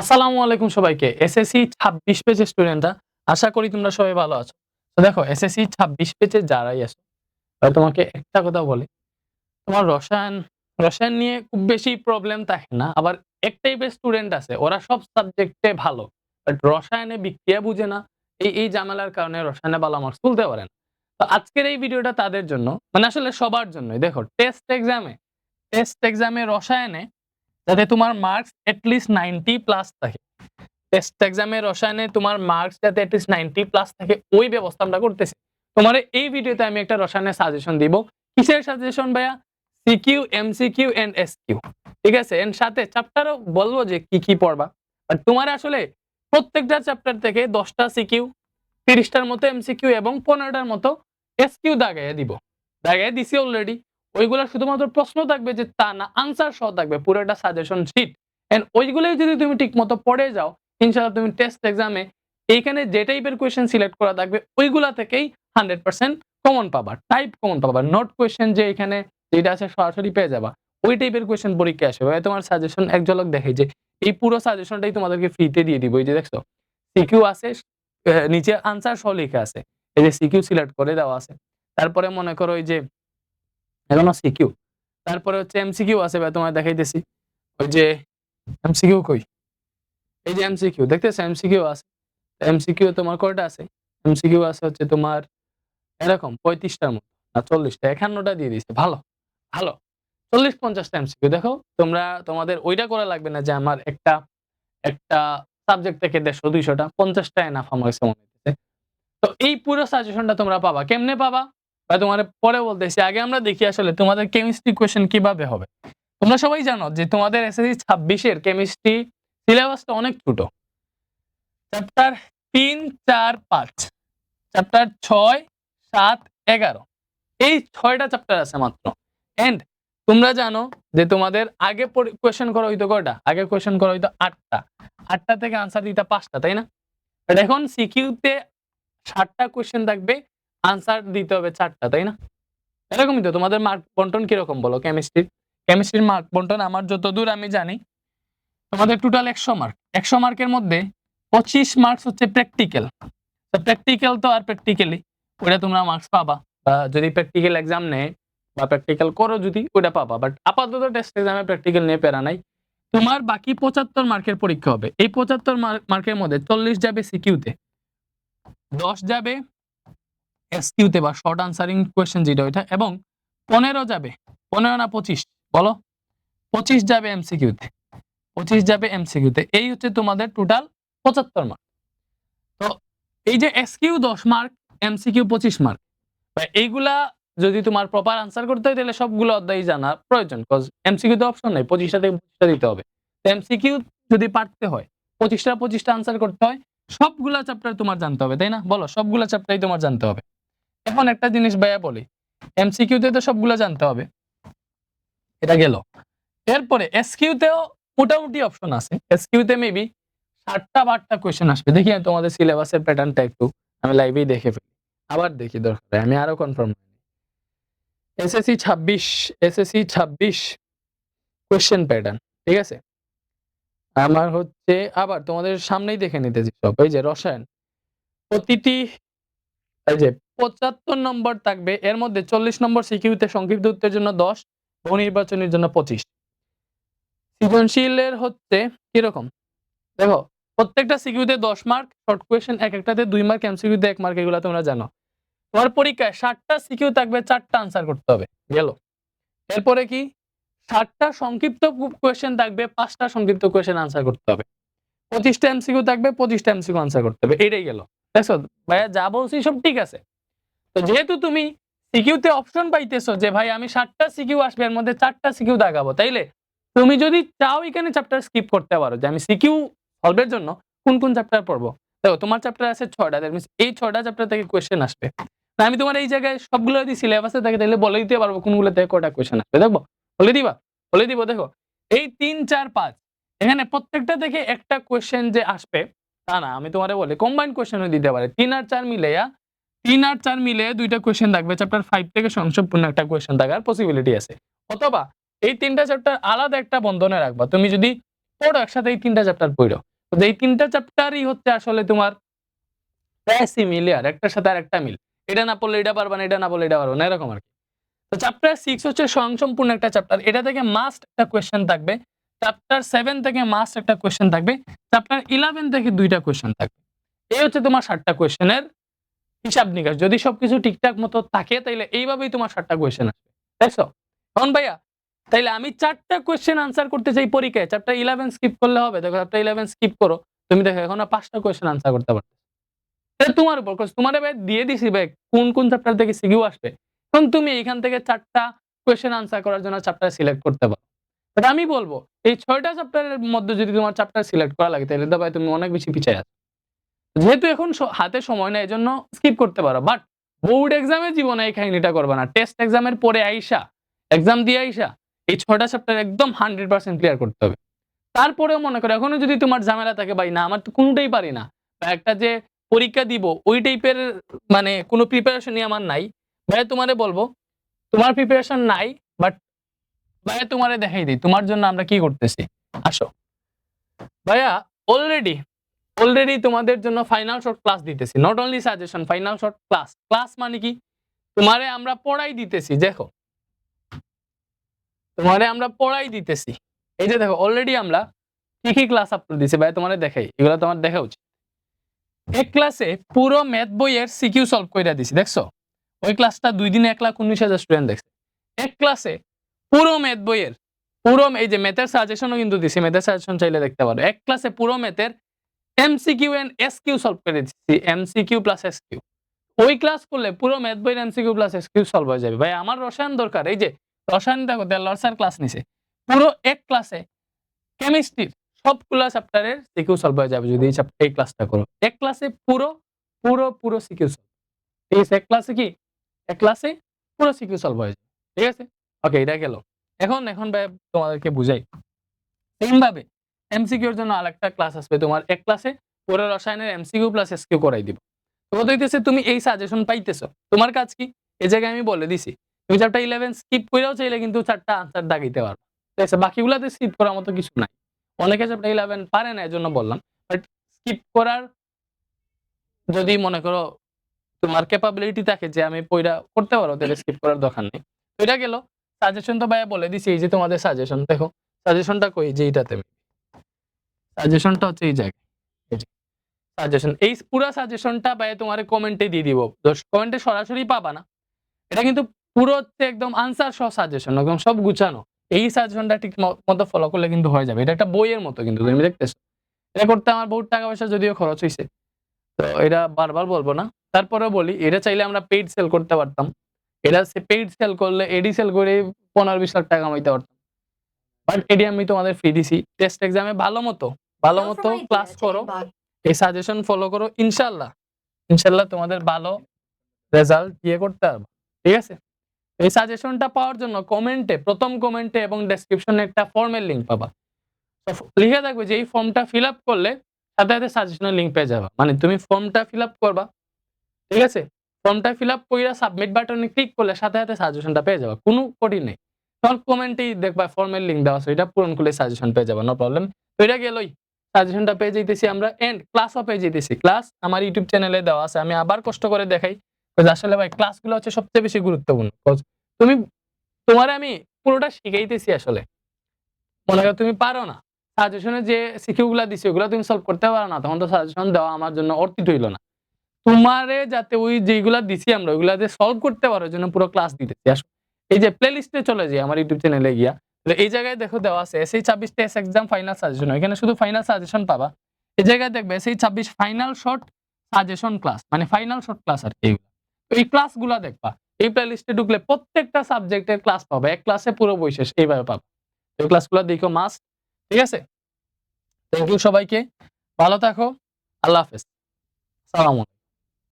আসসালামু আলাইকুম সবাইকে। এসএসসি ছাব্বিশ পেজের স্টুডেন্টরা আশা করি তোমরা সবাই ভালো আছো। তো দেখো এসএসসি ছাব্বিশ পেজে যারাই তারা তোমাকে একটা কথা বলি, তোমার রসায়ন রসায়ন নিয়ে খুব বেশি প্রবলেম থাকে না, আবার এক টাইপের স্টুডেন্ট আছে, ওরা সব সাবজেক্টে ভালো বাট রসায়নে বিক্রিয়া বুঝে না, এই এই জামেলার কারণে রসায়নে ভালো মার্কস তুলতে পারে না। তো আজকের এই ভিডিওটা তাদের জন্য মানে আসলে সবার জন্যই, দেখো টেস্ট এক্সামে টেস্ট এক্সামে রসায়নে যাতে তোমার marks at least ninety plus থাকে। টেস্ট এক্সামে রসায়নে তোমার মার্কস যাতে এটলিস্ট নাইনটি প্লাস থাকে, ওই ব্যবস্থা আমরা করতেছি তোমার এই ভিডিওতে আমি একটা রসায়নের সাজেশন দিব। কিসের সাজেশন ভাইয়া? সিকিউ এমসিকিউ এন্ড এসকিউ ঠিক আছে? এর সাথে চ্যাপ্টারও বলব যে কি কি পড়বা আর তোমার আসলে প্রত্যেকটা চ্যাপ্টার থেকে দশটা সিকিউ তিরিশটার মতো এমসিকিউ এবং পনেরোটার মতো এসকিউ দাগাইয়া দিব। দাগাইয়া দিছি অলরেডি ওইগুলা শুধুমাত্র প্রশ্ন থাকবে যে তা না আনসার সহ থাকবে পুরোটা সাজেশন শিট এন্ড ওইগুলোই যদি তুমি ঠিক মতো পড়ে যাও, ইনশাআল্লাহ তুমি টেস্ট এক্সামে এইখানে যে টাইপের কোয়েশ্চেন সিলেক্ট করা থাকবে, ওইগুলা থেকেই হান্ড্রেড পার্সেন্ট কমন পাবা টাইপ কমন পাবা। নোট কোয়েশ্চেন যে এখানে যেটা আছে সরাসরি পেয়ে যাবা, ওই টাইপের কোয়েশ্চেন পরীক্ষা আসবে। ভাই তোমার সাজেশন এক ঝলক দেখে যে এই পুরো সাজেশনটাই তোমাদেরকে ফ্রিতে দিয়ে দিব, এই যে দেখছ? সিকিউ আছে নিচে আনসার সহ লেখা আছে। এই যে সিকিউ সিলেক্ট করে দেওয়া আছে। তারপরে মনে করো এই যে এখনও সিকিউ তারপরে হচ্ছে এমসিকিউ আছে ভাই তোমার দেখাইতেছি। ওই যে এমসিকিউ কই? এই যে এমসিকিউ, দেখতেছো? এমসিকিউ আছে। এমসিকিউ তোমার কয়টা আছে? এমসিকিউ আছে হচ্ছে তোমার এরকম পঁয়ত্রিশটার মতো না চল্লিশটা, একান্নটা দিয়ে দিছে ভালো ভালো। চল্লিশ পঞ্চাশটা এমসিকিউ। দেখো, তোমরা, তোমাদের ওইটা করা লাগবে না যে আমার একটা একটা সাবজেক্ট থেকে দেড়শো, দুইশোটা, পঞ্চাশটা এনাফ আমার কাছে মনে হচ্ছে তো এই পুরো সাজেশনটা তোমরা পাবা। কেমনে পাবা? বা তোমার পরে বলতেছি, আগে আমরা দেখি আসলে তোমাদের কেমিস্ট্রি কোয়েশ্চেন কীভাবে হবে। তোমরা সবাই জানো যে তোমাদের এসএসসি ছাব্বিশের কেমিস্ট্রি সিলেবাসটা অনেক ছোট। চ্যাপ্টার তিন, চার, পাঁচ চ্যাপ্টার ছয়, সাত, এগারো, এই ছয়টা চ্যাপ্টার আছে মাত্র। এন্ড তোমরা জানো যে তোমাদের আগে কোয়েশ্চেন করা হইতো কয়টা? আগে কোয়েশ্চেন করা হইতো আটটা। আটটা থেকে আনসার দিতে পাঁচটা, তাই না? এখন সিকিউতে ষাটটা কোয়েশ্চেন থাকবে আনসার দিতে হবে চারটা, তাই না? এরকমই তো, তোমাদের মার্ক বন্টন কীরকম বলো? কেমিস্ট্রির কেমিস্ট্রির মার্ক বন্টন আমার যতদূর আমি জানি, তোমাদের টোটাল একশো মার্ক একশো মার্কের মধ্যে পঁচিশ মার্কস হচ্ছে প্র্যাকটিক্যাল তো প্র্যাকটিক্যাল তো আর প্র্যাকটিক্যালি ওটা তোমরা মার্কস পাবা। বা যদি প্র্যাকটিক্যাল এক্সাম নেয়, বা প্র্যাকটিক্যাল করো যদি ওটা পাবা। বাট আপাতত টেস্ট এক্সামে প্র্যাকটিক্যাল নিয়ে পেরা নাই। তোমার বাকি পঁচাত্তর মার্কের পরীক্ষা হবে। এই পঁচাত্তর মার্কের মধ্যে চল্লিশ যাবে সিকিউতে দশ যাবে এসকিউতে বা শর্ট আনসারিং কোয়েশ্চেন যেটা ওইটা, এবং পনেরো যাবে, পনেরো না পঁচিশ, বলো? পঁচিশ যাবে এমসিকিউতে পঁচিশ যাবে এমসিকিউতে এই হচ্ছে তোমাদের টোটাল পঁচাত্তর মার্ক তো এই যে এসকিউ দশ মার্ক এমসিকিউ পঁচিশ মার্ক এইগুলা যদি তোমার প্রপার আনসার করতে হয়, তাহলে সবগুলো অধ্যায় জানা প্রয়োজন কজ এমসিকিউ তো অপশন নাই, পঁচিশটা থেকে পঁচিশটা দিতে হবে। তো এমসিকিউ যদি পারতে হয়, পঁচিশটা পঁচিশটা আনসার করতে হয়, সবগুলা চ্যাপ্টার তোমার জানতে হবে, তাই না? বলো, সবগুলা চ্যাপ্টারই তোমার জানতে হবে। এখন একটা জিনিস ভাইয়া বলি এমসিকিউতে তো সবগুলো জানতে হবে। এটা গেল। এরপরে এসকিউতেও মোটামুটি অপশন আছে। এসকিউতে মেবি ষাটটা বারটা কোয়েশ্চেন আসবে। দেখি তোমাদের সিলেবাসের প্যাটার্নটা একটু, আমি লাইভেই দেখে ফেলি। আবার দেখি দরকার আমি আরও কনফার্ম এসএসসি ছাব্বিশ এসএসসি ছাব্বিশ কোয়েশ্চেন প্যাটার্ন ঠিক আছে? আমার হচ্ছে আবার তোমাদের সামনেই দেখে নিতেছি সব, এই যে রসায়ন। প্রতিটি, এই যে পঁচাত্তর নম্বর থাকবে। এর মধ্যে চল্লিশ নম্বর সিকিউতে সংক্ষিপ্ত উত্তরের জন্য দশ বহু নির্বাচনের জন্য পঁচিশ। সৃজনশীলের হচ্ছে কীরকম? দেখো, প্রত্যেকটা সিকিউতে দশ মার্ক শর্ট কোয়েশ্চেন এক একটাতে দুই মার্ক এমসিকিউতে এক মার্ক এগুলো তোমরা জানো। তোমার পরীক্ষায় ষাটটা সিকিউ থাকবে, চারটা আনসার করতে হবে। গেল। এরপরে কি? ষাটটা সংক্ষিপ্ত কোয়েশ্চেন থাকবে, পাঁচটা সংক্ষিপ্ত কোয়েশ্চেন আনসার করতে হবে। পঁচিশটা এমসিকিউ থাকবে, পঁচিশটা এমসিকিউ আনসার করতে হবে। এটাই গেল। দেখছ? ভাইয়া যা বলছি সব ঠিক আছে। তো যেহেতু তুমি সিকিউতে অপশন পাইতেছো যে ভাই আমি ষাটটা সিকিউ আসবে এর মধ্যে চারটা সিকিউ দাগাবো তাইলে তুমি যদি চাও এখানে চ্যাপ্টার স্কিপ করতে পারো যে আমি সিকিউ সলভের জন্য কোন কোন চ্যাপ্টার পড়ব। দেখো তোমার চ্যাপ্টার আছে ছটা দ্যাট মিনস এই ছটা চ্যাপ্টার থেকে কোয়েশ্চেন আসবে। আমি তোমার এই জায়গায় সবগুলো যদি সিলেবাসে থাকে তাহলে বলে দিতে পারব কোনগুলো থেকে কটা কোয়েশ্চেন আসবে দেখব? বলে দিবা বলে দিব দেখো। এই তিন চার পাঁচ এখানে প্রত্যেকটা থেকে একটা কোয়েশ্চেন যে আসবে তা না আমি তোমারে বলি কম্বাইন কোয়েশ্চেনও দিতে পারে। তিন আর চার মিলে তিন আর চার মিলে দুইটা কোয়েশ্চেন থাকবে। চ্যাপ্টার ফাইভ থেকে সংক্ষেপপূর্ণ একটা কোয়েশ্চেন থাকার পসিবিলিটি আছে। অথবা এই তিনটা চ্যাপ্টার আলাদা একটা বন্ধনে রাখবা। তুমি যদি পড়ো একসাথে এই তিনটা চ্যাপ্টার পড়ো। তো এই তিনটা চ্যাপ্টারই হচ্ছে আসলে তোমার প্রায় সিমিলিয়ার একটার সাথে আর একটা মিল। এটা না পড়লে এটা পারবা না, এটা না পড়লে এটা পারবা না, এরকম আর কি। তো চ্যাপ্টার সিক্স হচ্ছে স্বয়ংসম্পূর্ণ একটা চ্যাপ্টার এটা থেকে মাস্ট একটা কোয়েশ্চেন থাকবে। চ্যাপ্টার সেভেন থেকে মাস্ট একটা কোয়েশ্চেন থাকবে। চ্যাপ্টার ইলেভেন থেকে দুইটা কোয়েশ্চেন থাকবে। এই হচ্ছে তোমার ষাটটা কোয়েশ্চেনের হিসাব নিকাশ। যদি সবকিছু ঠিকঠাক মতো থাকে, তাইলে এইভাবেই তোমার সাতটা কোয়েশ্চেন আসবে। দেখছ এখন ভাইয়া, তাইলে আমি চারটা কোয়েশ্চেন আনসার করতে চাই পরীক্ষায়। চ্যাপ্টার ইলেভেন স্কিপ করলে হবে। দেখো চ্যাপ্টার ইলেভেন স্কিপ করো। তুমি দেখো, এখন পাঁচটা কোয়েশ্চেন আনসার করতে এটা তোমার উপর তোমার ভাই দিয়ে দিছি ভাই, কোন কোন চ্যাপ্টার থেকে সিকিউ আসবে। এখন তুমি এখান থেকে চারটা কোয়েশ্চেন আনসার করার জন্য চ্যাপ্টার সিলেক্ট করতে পারো। আমি বলব, এই ছয়টা চ্যাপ্টারের মধ্যে যদি তোমার চ্যাপ্টার সিলেক্ট করা লাগে তাহলে তো ভাই তুমি অনেক বেশি পিছিয়ে আছো। যেহেতু এখন হাতে সময় নেই, এজন্য স্কিপ করতে পারো। বাট বোর্ড এক্সামে জীবনে এই কাহিনীটা করবে না। টেস্ট এক্সামের পরে আইসা এক্সাম দিয়ে আইসা, এই ছটা চ্যাপ্টার একদম হান্ড্রেড পার্সেন্ট ক্লিয়ার করতে হবে। তারপরেও মনে করো, এখনও যদি তোমার ঝামেলা থাকে, ভাই, না, আমার তো কোনোটাই পারি না। বা একটা যে পরীক্ষা দিব, ওই টাইপের মানে কোনো প্রিপারেশনই আমার নাই। ভাই তোমারে বলব, তোমার প্রিপারেশন নাই বাট ভাই তোমারে দেখাই দিই, তোমার জন্য আমরা কি করতেছি? আসো। ভাইয়া অলরেডি অলরেডি তোমাদের জন্য ফাইনাল শর্ট ক্লাস দিতেছি। Not only suggestion final short class class মানে কি? তোমারে আমরা পড়াই দিতেছি, দেখো। তোমারে আমরা পড়াই দিতেছি। এই যে দেখো অলরেডি আমরা কি কি ক্লাস আপলোড দিছি ভাই, তোমারে দেখাই। এগুলো তোমার দেখা উচিত। এক ক্লাসে পুরো ম্যাথ বইয়ের সিকিউ সলভ কইরা দিছি, দেখছ? ওই ক্লাসটা দুই দিনে এক লাখ উনিশ হাজার স্টুডেন্ট দেখছে। এক ক্লাসে পুরো ম্যাথ বইয়ের, পুরো এই যে ম্যাথের সাজেশনও কিন্তু দিছি। ম্যাথের সাজেশন চাইলে দেখতে পারো। এক ক্লাসে পুরো ম্যাথের এমসিকিউ এন্ড এসকিউ সলভ করে দিচ্ছি এমসিকিউ প্লাস এসকিউ ওই ক্লাস করলে পুরো ম্যাথ বইয়ের এমসিকিউ প্লাস এসকিউ সলভ হয়ে যাবে। ভাই, আমার রসায়ন দরকার, এই যে রসায়ন দেখো স্যার ক্লাস নিছে। পুরো এক ক্লাসে কেমিস্ট্রির সবগুলা চ্যাপ্টারের সিকিউ সলভ হয়ে যাবে যদি এই ক্লাসটা করো। এক ক্লাসে পুরো পুরো পুরো সিকিউ সলভ ঠিক আছে? এক ক্লাসে কি? এক ক্লাসে পুরো সিকিউ সলভ হয়ে যাবে। ঠিক আছে? ওকে এটা গেল। এখন এখন ভাই তোমাদেরকে বুঝাই। সেম ভাবে এমসিকিউর জন্য আরেকটা ক্লাস আসবে তোমার এক ক্লাসে পুরো রসায়নের এমসিকিউ প্লাস এসকিউ করাই দিব। তো কথা হইতেছে তুমি এই সাজেশন পাইতেছো। তোমার কাজ কি? এই জায়গায় আমি বলে দিছি, তুমি চ্যাপ্টার ইলেভেন স্কিপ করেও চাইলে কিন্তু চারটা আনসার দাগাইতে পারবে ঠিক আছে, বাকিগুলাতে স্কিপ করার মতো কিছু নাই। অনেকে চ্যাপ্টার ইলেভেন পারে না, এজন্য বললাম। বাট স্কিপ করার যদি মনে করো তোমার ক্যাপাবিলিটি থাকে যে আমি পয়রা করতে পারো, তাহলে স্কিপ করার দরকার নেই। এটা গেল। সাজেশন তো ভাইয়া বলে দিছি, এই যে তোমাদের সাজেশন দেখো। সাজেশনটা কই? যে এইটাতে। সাজেশনটা হচ্ছে এই জায়গায়। সাজেশন এই পুরো সাজেশনটা ভাইয়া তোমার কমেন্টে দিয়ে দিব। কমেন্টে সরাসরি পাবা না। এটা কিন্তু পুরো হচ্ছে একদম আনসার সহ সাজেশন একদম সব গুছানো। এই সাজেশনটা ঠিক মতো ফলো করলে কিন্তু হয়ে যাবে। এটা একটা বইয়ের মতো কিন্তু, তুমি দেখতেছো। এটা করতে আমার বহুত টাকা পয়সা যদিও খরচ হয়েছে তো এটা বারবার বলব না। তারপরে বলি, এটা চাইলে আমরা পেইড সেল করতে পারতাম। এটা পেইড সেল করলে এডি সেল করে পনেরো বিশ লাখ টাকা কামাইতে পারতাম। বাট এডি আমি তোমাদের ফ্রি দিছি। টেস্ট এক্সামে ভালো মতো ভালো মতো ক্লাস করো। এই সাজেশন ফলো করো ইনশাল্লাহ। ইনশাল্লাহ তোমাদের ভালো রেজাল্ট ইয়ে করতে পারবে। ঠিক আছে? এই সাজেশনটা পাওয়ার জন্য কমেন্টে প্রথম কমেন্টে এবং ডেসক্রিপশনে একটা ফর্মের লিঙ্ক পাবা। লিখে থাকবে যে এই ফর্মটা ফিল আপ করলে সাথে সাথে সাজেশনের লিংক পেয়ে যাবা। মানে তুমি ফর্মটা ফিল আপ করবা। ঠিক আছে? ফর্মটা ফিল আপ কইরা সাবমিট বাটনে ক্লিক করলে সাথে সাথে সাজেশনটা পেয়ে যাবা। কোনো কঠিন নেই। তোমার কমেন্টেই দেখবা ফর্মের লিঙ্ক দেওয়া আছে। এটা পূরণ করলে সাজেশন পেয়ে যাবা। নো প্রবলেম তো এটা গেলই। সাজেশনটা পেয়ে যাইতেছি আমরা এন্ড ক্লাসও পেয়ে যাইতেছি। ক্লাস আমার ইউটিউব চ্যানেলে দেওয়া আছে, আমি আবার কষ্ট করে দেখাই। আসলে ভাই ক্লাসগুলো হচ্ছে সবচেয়ে বেশি গুরুত্বপূর্ণ। তুমি, তোমার আমি পুরোটা শিখাইতেছি আসলে। মনে করো তুমি পারো না। সাজেশনে যে সিকিউগুলা দিছি, ওগুলো তুমি সলভ করতে পারো না। তখন তো সাজেশন দেওয়া আমার জন্য অর্থিত হইল না। তোমারে যাতে ওই যেগুলা দিছি আমরা ওইগুলা যে সলভ করতে পারো জন্য পুরো ক্লাস দিতেছি। আসো, এই যে প্লে লিস্টে চলে যাই আমার ইউটিউব চ্যানেলে গিয়া। এই জায়গায় দেখো দেওয়া আছে এসএই ছাব্বিশ টেস্ট এক্সাম ফাইনাল সাজেশন এখানে শুধু ফাইনাল সাজেশন পাবা। এই জায়গায় দেখবে এসএই ছাব্বিশ ফাইনাল শর্ট সাজেশন ক্লাস মানে ফাইনাল শর্ট ক্লাস আর কি এই ক্লাসগুলা দেখবা। এই প্লে লিস্টে ঢুকলে প্রত্যেকটা সাবজেক্টের ক্লাস পাবে। এক ক্লাসে পুরো বই শেষ এইভাবে পাবে। এই ক্লাসগুলো দেখো মাস্ট ঠিক আছে? থ্যাংক ইউ সবাইকে। ভালো থাকো। আল্লাহ হাফেজ। সালাম